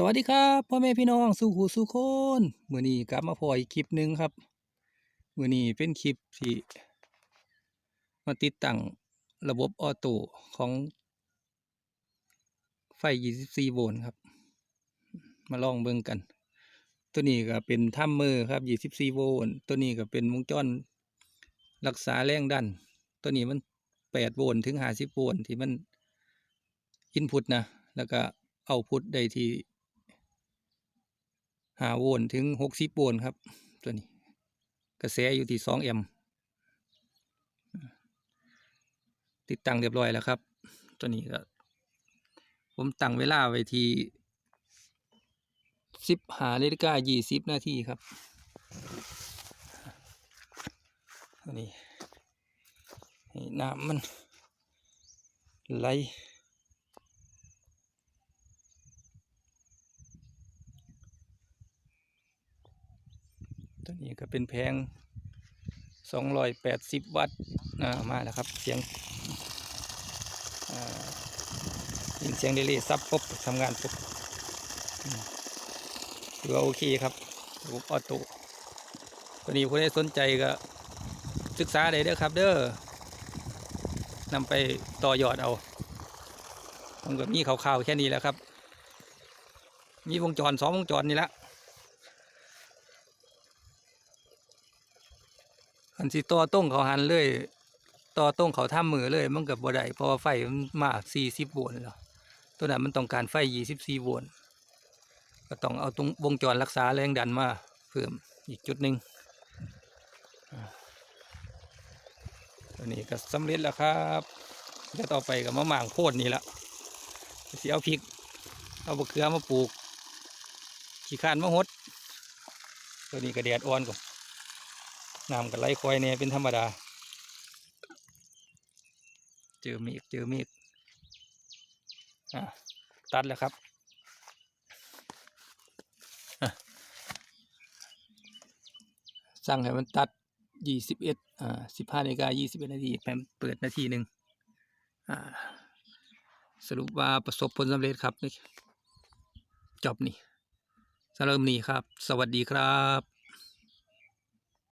สวัสดีครับพ่อแม่พี่น้องสู่หูสู่คนมื้อนี้กลับมาพออีกคลิปหนึ่งครับมื้อนี้เป็นคลิปที่มาติดตั้งระบบออโต้ของไฟ 24 โวลต์ครับ มาลองเบิ่งกัน ตัวนี้ก็เป็นทัมเมอร์ครับ 24 โวลต์ตัวนี้ก็เป็นวงจรรักษาแรงดัน ตัวนี้มัน 8 โวลต์ถึง 50 โวลต์ที่มันอินพุตนะ แล้วก็เอาพุตได้ที่ หาโวลต์ถึงหกสิบโวลต์ครับ ตัวนี้ กระแสอยู่ที่สองแอมป์ติดตั้งเรียบร้อยแล้วครับ ตัวนี้ก็ผมตั้งเวลาไว้ที่สิบหานาฬิกายี่สิบนาทีครับตัวนี้ให้น้ำมันไหล ตัวนี้ก็เป็นแพงสองร้อยแปดสิบวัตต์มาแล้วครับ เสียงยินเสียงเดลี่ซับปุ๊บทำงานปุ๊บถือว่าโอเคครับระบบออโต้ตัวนี้ผู้ใดสนใจก็ศึกษาได้เด้อครับ เด้อนำไปต่อยอดเอาผมก็มีข่าวๆแค่นี้แหล้วครับ มีวงจรสองวงจรนี่ละ อันสิต่อต้งเขาหันเลยต่อต้งเขาทำมือเลย มันกับบ่ได้เพราะว่าไฟมันมาก40โวลต์แล้วตัวนั้นมันต้องการไฟ24โวลต์ก็ต้องเอาตรงวงจรรักษาแรงดันมาเพิ่มอีกจุดหนึ่งตัวนี้ก็สำเร็จแล้วครับเดี๋ยวต่อไปก็มาหม่างโคตรนี่ละเสิเอาพริก เอาบะเขือมาปลูก ขี้คร้านมาหดตัวนี้ก็แดดอ่อนกว่า น้ำกับไหลคอยเนี่ยเป็นธรรมดา เจอเมฆเจอมฆอะตัดแล้วครับสั่งให้มันตัดยี่สิบเอ็ดอ่าสิบห้านาฬิกายี่สิบเอ็ดนาทีแปมเปิดนาทีหนึ่งอ่า สรุปว่าประสบผลสำเร็จครับนี่จบนี่สำหรับนี้ครับ สวัสดีครับ